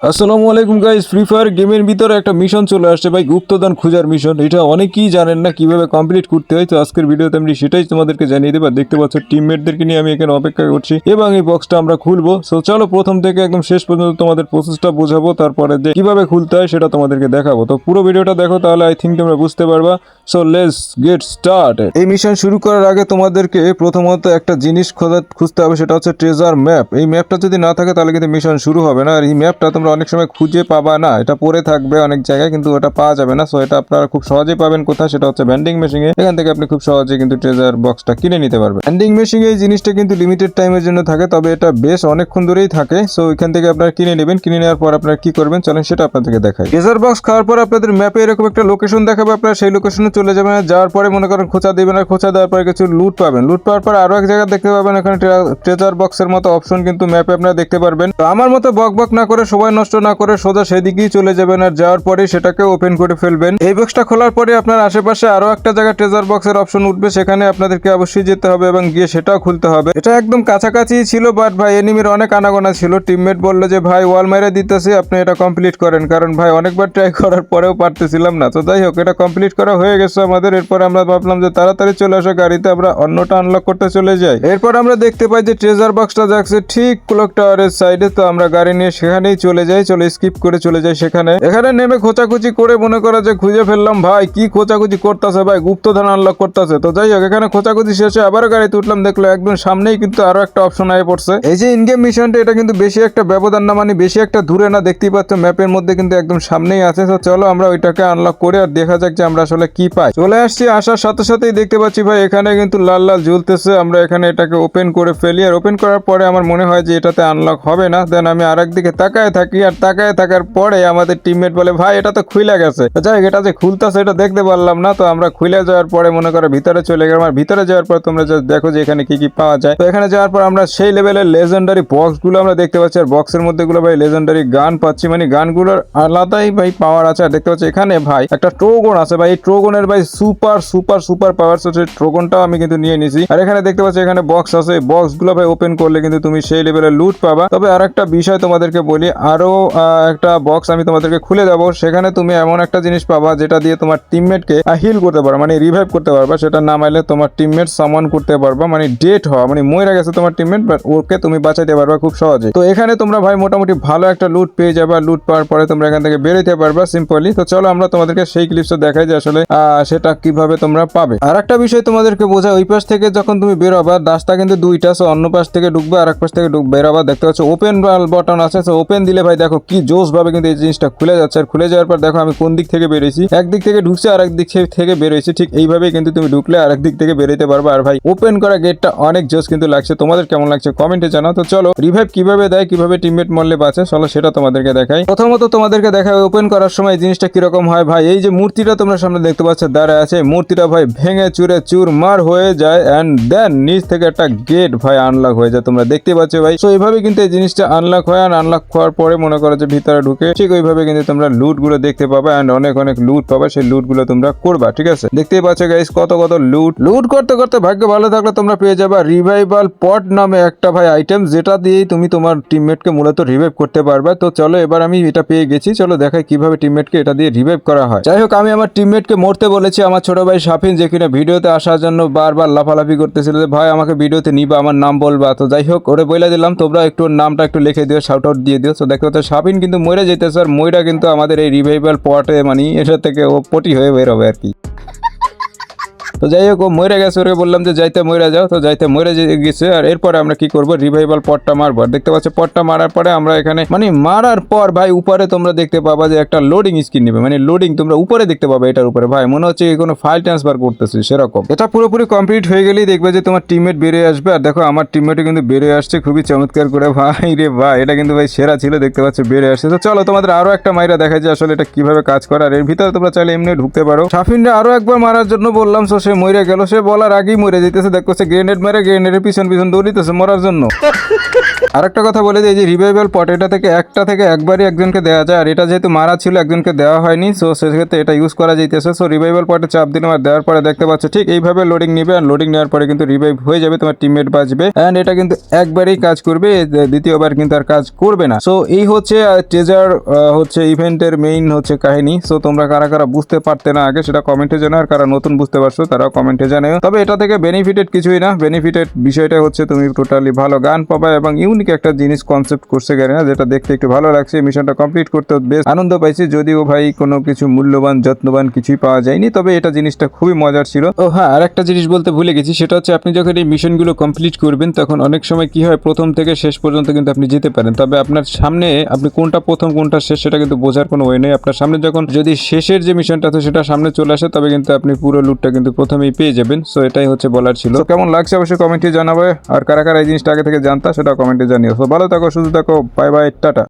আসসালামু আলাইকুম guys free fire গেমের ভিতরে একটা মিশন চলে আসছে ভাই গুপ্তদান খোঁজার মিশন এটা অনেকেই জানেন না কীভাবে কমপ্লিট করতে হয়, তো আজকের ভিডিওতে আমি সেটাই তোমাদেরকে জানিয়ে দেবো। দেখতে পাচ্ছ টিমমেটদেরকে নিয়ে আমি এখানে অপেক্ষা করছি এবং এই বক্সটা আমরা খুলবো। সো চলো প্রথম থেকে একদম শেষ পর্যন্ত তোমাদের প্রসেসটা বোঝাবো, তারপরে যে কীভাবে খুলতে হয় সেটা তোমাদেরকে দেখাবো। তো পুরো ভিডিওটা দেখো, তাহলে আই থিঙ্ক তোমরা বুঝতে পারবা। সো লেটস গেট স্টার্ট এই মিশন শুরু করার আগে তোমাদেরকে প্রথমত একটা জিনিস খোঁজা, খুঁজতে হবে, সেটা হচ্ছে ট্রেজার ম্যাপ এই ম্যাপটা যদি না থাকে, তাহলে কিন্তু মিশন শুরু হবে না। আর এই ম্যাপটা তোমরা অনেক সময় খুঁজে পাবা না। এটা পড়ে থাকবে অনেক জায়গায়, কিন্তু ওটা পাওয়া যাবে না। সো এটা আপনারা খুব সহজেই পাবেন কোথায়? সেটা হচ্ছে ভ্যান্ডিং মেশিনে এখান থেকে আপনি খুব সহজে কিন্তু ট্রেজার বক্সটা কিনে নিতে পারবেন। ভ্যান্ডিং মেশিনে এই জিনিসটা কিন্তু লিমিটেড টাইমের জন্য থাকে, তবে এটা বেশ অনেকক্ষণ ধরেই থাকে। সো এখান থেকে আপনারা কিনে নেবেন। কিনে নেওয়ার পর আপনারা কি করবেন? চলেন সেটা আপনাদেরকে দেখাই। ট্রেজার বক্স খাওয়ার পর আপনাদের ম্যাপে এরকম একটা লোকেশন দেখাবে। আপনারা সেই লোকেশনে চলে যাবেন যাওয়ার পরে মনে করেন খোঁচা দিবেন আর খোঁচা দেওয়ার পরে কিছু লুট পাবেন। লুট পাওয়ার পর আরও এক জায়গায় দেখতে পাবেন এখানে ট্রেজার বক্সের মতো অপশন কিন্তু ম্যাপে আপনারা দেখতে পারবেন। তো আমার মতো বক বক না করে সময় নষ্ট না করে সোজা সেদিকেই চলে যাবেন আর যাওয়ার পরে সেটাকে ওপেন করে ফেলবেন। এই বক্সটা খোলার পরে আপনার আশেপাশে আরও একটা জায়গায় ট্রেজার বক্সের অপশন উঠবে, সেখানে আপনাদেরকে অবশ্যই যেতে হবে এবং গিয়ে সেটাও খুলতে হবে। এটা একদম কাছাকাছি ছিল বাট ভাই এনিমির অনেক আনাগোনা ছিল। টিমমেট বলল যে, ভাই ওয়াল মেরে দিতেছি, আপনি এটা কমপ্লিট করেন। কারণ ভাই, অনেকবার ট্রাই করার পরেও পারতেছিলাম না। তো যাই হোক, এটা কমপ্লিট করা হয়ে গেছে আমাদের। এরপর আমরা ভাবলাম যে, তাড়াতাড়ি চলে আসা গাড়িতে আমরা অন্যটা আনলক করতে চলে যাই। এরপর আমরা দেখতে পাই যে ট্রেজার বক্সটা যাচ্ছে ঠিক ক্লক টাওয়ারের সাইডে তো আমরা গাড়ি নিয়ে সেখানেই চলে যাই চলে স্কিপ করে চলে যাই সেখানে। এখানে নেমে খোঁচাখুচি করে মনে করা যে খুঁজে ফেললাম, ভাই, কি খোঁচাখুচি করতেছে ভাই? গুপ্তধন আনলক করতেছে। তো যাই হোক, এখানে খোঁচাখুচি শেষে আবারও গাড়িতে উঠলাম, দেখল একদম সামনেই কিন্তু আরও একটা অপশন আয় পড়ছে। এই যে ইনগেম মিশনটা এটা কিন্তু বেশি একটা ব্যবধান না মানে বেশি একটা দূরে না, দেখতেই পাচ্ছ ম্যাপের মধ্যে কিন্তু একদম সামনেই আছে। তো চলো আমরা ওইটাকে আনলক করে আর দেখা যাক যে আমরা আসলে কি পাই। চলে আসছি, আসার সাথে সাথেই দেখতে পাচ্ছি, ভাই, এখানে কিন্তু লাল লাল ঝুলতেছে, আমরা এখানে এটাকে ওপেন করে ফেলি। আর ওপেন করার পরে আমার মনে হয় যে এটাতে আনলক হবে না। দেন আমি আরেক দিকে তাকায় থাকি আর তাকায় থাকার পরে আমাদের টিমমেট বলে, ভাই, এটা তো খুলে গেছে। যাই এটা যে খুলতেছে, এটা দেখতে পারলাম না। তো আমরা খুলে যাওয়ার পরে মনে করো ভিতরে চলে গেলাম। আর ভিতরে যাওয়ার পর তোমরা দেখো যে এখানে কি কি পাওয়া যায়। তো এখানে যাওয়ার পর আমরা সেই লেভেলের লেজেন্ডারি বক্সগুলো আমরা দেখতে পাচ্ছি। আর বক্সের মধ্যে গুলো ভাই লেজেন্ডারি গান পাচ্ছি। মানে গানগুলোর আলাদাই ভাই পাওয়ার আছে। আর দেখতে পাচ্ছি এখানে ভাই একটা ট্রোগন আছে ভাই। এই ট্রোগনের ভাই সুপার সুপার সুপার পাওয়ার আছে ট্রোগনটাও আমি কিন্তু নিয়ে নিছি। আর এখানে দেখতে পাচ্ছি এখানে বক্স আছে। বক্সগুলো ভাই ওপেন করলে কিন্তু তুমি সেই লেভেলের লুট পাবা। তবে আর একটা বিষয় তোমাদেরকে বলি, আরও আহ, একটা বক্স আমি তোমাদেরকে খুলে দেবো। সেখানে তুমি এমন একটা জিনিস পাবা যেটা দিয়ে তোমার টিমমেটকে হিল করতে পারো মানে রিভাইভ করতে পারবা। সেটা নামাইলে তোমার টিমমেট সামন করতে পারবা মানে ডেট হওয়া মানে মরে গেছে তোমার টিমমেট বাট ওকে তুমি বাঁচাইতে পারবা খুব সহজে। তো এখানে তোমরা ভাই মোটামুটি ভালো একটা লুট পেয়ে যাবা। লুট পাওয়ার পরে তোমরা এখান থেকে বেরোতে পারবা সিম্পলি তো চলো আমরা তোমাদেরকে সেই ক্লিপসটা দেখাই যে আসলে সেটা কীভাবে তোমরা পাবে। আর একটা বিষয় তোমাদেরকে বোঝা ওই পাশ থেকে যখন তুমি বেরোবা রাস্তা কিন্তু দুইটা সো অন্য পাশ থেকে ঢুকবে আর এক পাশ থেকে বেরোবা। দেখতে পাচ্ছ ওপেন বটন আছে সো ওপেন দিলে ভাই দেখো কি জোশ ভাবে কিন্তু এই জিনিসটা খুলে যাচ্ছে। আর খুলে যাওয়ার পর দেখো আমি কোন দিক থেকে বেরিয়েছি একদিক থেকে ঢুকছে আর একদিক থেকে বেরিয়েছি ঠিক এইভাবেই কিন্তু তুমি ঢুকলে আর দিক থেকে বেরোতে পারবে। আর ভাই ওপেন করা গেটটা অনেক জোশ কিন্তু লাগছে। তোমাদের কেমন লাগছে কমেন্টে জানাও। তো চলো রিভাইভ কীভাবে দেয়, কীভাবে টিমমেট মরলে বাঁচে, চলো সেটা তোমাদেরকে দেখাই। প্রথমত তোমাদেরকে দেখায় ওপেন করার সময় জিনিসটা কীরকম হয় ভাই? এই যে মূর্তিটা তোমরা সামনে দেখতে পাচ্ছ দাঁড়ায় আছে। মূর্তিটা ভাই ভেঙে চুরে চুর মার হয়ে যায়। অ্যান্ড দেন নিচ থেকে একটা গেট ভাই আনলক হয়ে যায় তোমরা দেখতে পাচ্ছ ভাই। তো এইভাবে কিন্তু এই জিনিসটা আনলক হয়। আর আনলক হওয়ার পরে মনে করো যে ভিতরে ঢুকে ঠিক ওইভাবে কিন্তু তোমরা লুটগুলো দেখতে পাবে অ্যান্ড অনেক অনেক লুট পাবে, সেই লুটগুলো তোমরা করবা, ঠিক আছে? দেখতেই পাচ্ছ গাইস কত কত লুট লুট করতে করতে ভাগ্য ভালো থাকলে তোমরা পেয়ে যাবা রিভাইভাল পট নামে একটা ভাই আইটেম যেটা দিয়েই তুমি তোমার টিমমেটকে মূলত রিভাইভ করতে পারবে। তো চলো এবার আমি এটা পেয়ে গেছি, চলো দেখাই কীভাবে টিমমেটকে এটা দিয়ে রিভাইভ করা হয়। যাই হোক, আমি আমার টিমমেটকে মরতে বলেছি, আমার ছোট ভাই সাফিন যে কিনা ভিডিওতে আসার জন্য বারবার লাফালাফি করতেছিল যে, ভাই, আমাকে ভিডিওতে নিবা, আমার নাম বলবা। তো যাই হোক, ওরে বলে দিলাম, তোমরা একটু নামটা একটু লিখে দিও শাউট আউট দিয়ে দিও। তো দেখতে পাচ্ছ সাবিন কিন্তু মরে যেতেছে আর ময়রা কিন্তু আমাদের এই রিভাইভাল পটে মানে এটা থেকে ও পটি হয়ে বেরোবে আর কি। তো যাই হোক মরে গেছে, ওরে বললাম যে যাইতে মরে যাও, তো যাইতে মরে গেছে, আর এরপরে আমরা কি করব? রিভাইভাল পটটা মারবো। আর দেখতে পাচ্ছ, পটটা মারার পরে আমরা এখানে মানে মারার পর ভাই উপরে তোমরা দেখতে পাবা যে একটা লোডিং স্ক্রিন নেবে। মানে লোডিং তোমরা উপরে দেখতে পাবে এটার উপরে। ভাই, মনে হচ্ছে কোনো ফাইল ট্রান্সফার করতেছে, সেরকম। এটা পুরোপুরি কমপ্লিট হয়ে গেলেই দেখবে যে তোমার টিমমেট বেরিয়ে আসবে। আর দেখো, আমার টিমমেটও কিন্তু বেরিয়ে আসছে, খুবই চমৎকার করে। ভাই রে ভাই, এটা কিন্তু ভাই সেরা ছিল, দেখতে পাচ্ছ, বেরিয়ে আসছে। তো চলো, তোমাদের আরও একটা মাইরা দেখা যায় আসলে এটা কীভাবে কাজ করে। আর এর ভিতরে তোমরা চাইলে এমনি ঢুকতে পারো। সাফিনরা আরও একবার মারার জন্য বললাম সো সে মরে গেল, সে বলার আগেই মরে যেতেছে দেখতেছে গ্রেনেড মেরে গ্রেনেডের পিছন পিছন দৌড়িতেছে মরার জন্য। আরেকটা কথা বলে যে রিভাইভাল পট এটা থেকে একটা থেকে একবারই একজনকে দেওয়া যায়। আর এটা যেহেতু মারা ছিল, একজনকে দেওয়া হয়নি। সো সেক্ষেত্রে এটা ইউজ করা যাইতেছে। সো রিভাইভাল পটে চাপ দিলাম আর দেওয়ার পরে দেখতে পাচ্ছ, ঠিক এইভাবে লোডিং নিবে। আর লোডিং নেওয়ার পরে কিন্তু রিভাইভ হয়ে যাবে, তোমার টিমমেট বাঁচবে। অ্যান্ড এটা কিন্তু একবারই কাজ করবে দ্বিতীয়বার কিন্তু আর কাজ করবে না। সো এই হচ্ছে ট্রেজার হচ্ছে ইভেন্টের মেইন হচ্ছে কাহিনী। সো তোমরা কারা কারা বুঝতে পারতে না আগে, সেটা কমেন্টে জানাও। আর কারা নতুন বুঝতে পারছ তারাও কমেন্টে জানাও তবে এটা থেকে বেনিফিটেড কিছুই না। বেনিফিটেড বিষয়টা হচ্ছে তুমি টোটালি ভালো গান পাবা এবং ইউনিক একটা জিনিস কনসেপ্ট করছে না যেটা দেখতে একটু ভালো লাগছে। মিশনটা কমপ্লিট করতে বেশ আনন্দ পাইছি। যদিও ভাই কোনো কিছু মূল্যবান, যত্নবান কিছুই পাওয়া যায়নি, তবে এটা জিনিসটা খুবই মজার ছিল। ও হ্যাঁ আর একটা জিনিস বলতে ভুলে গেছি, সেটা হচ্ছে আপনি যখন এই মিশনগুলো কমপ্লিট করবেন, তখন অনেক সময় কি হয়, প্রথম থেকে শেষ পর্যন্ত কিন্তু আপনি যেতে পারেন। তবে আপনার সামনে আপনি কোনটা প্রথম, কোনটা শেষ, সেটা কিন্তু বোঝার কোনো ওয়ে নেই। আপনার সামনে যখন যদি শেষের যে মিশনটা আছে, সেটা সামনে চলে আসে, তবে কিন্তু আপনি পুরো লুটটা কিন্তু প্রথমেই পেয়ে যাবেন। সো এটাই হচ্ছে বলার ছিল। কেমন লাগছে অবশ্যই কমেন্টে জানাবে। আর কারা কারা এই জিনিসটা আগে থেকে জানতা সেটা কমেন্টে জানিও। তো ভালো থাকো, সুস্থ থাকো বাই বাই টাটা।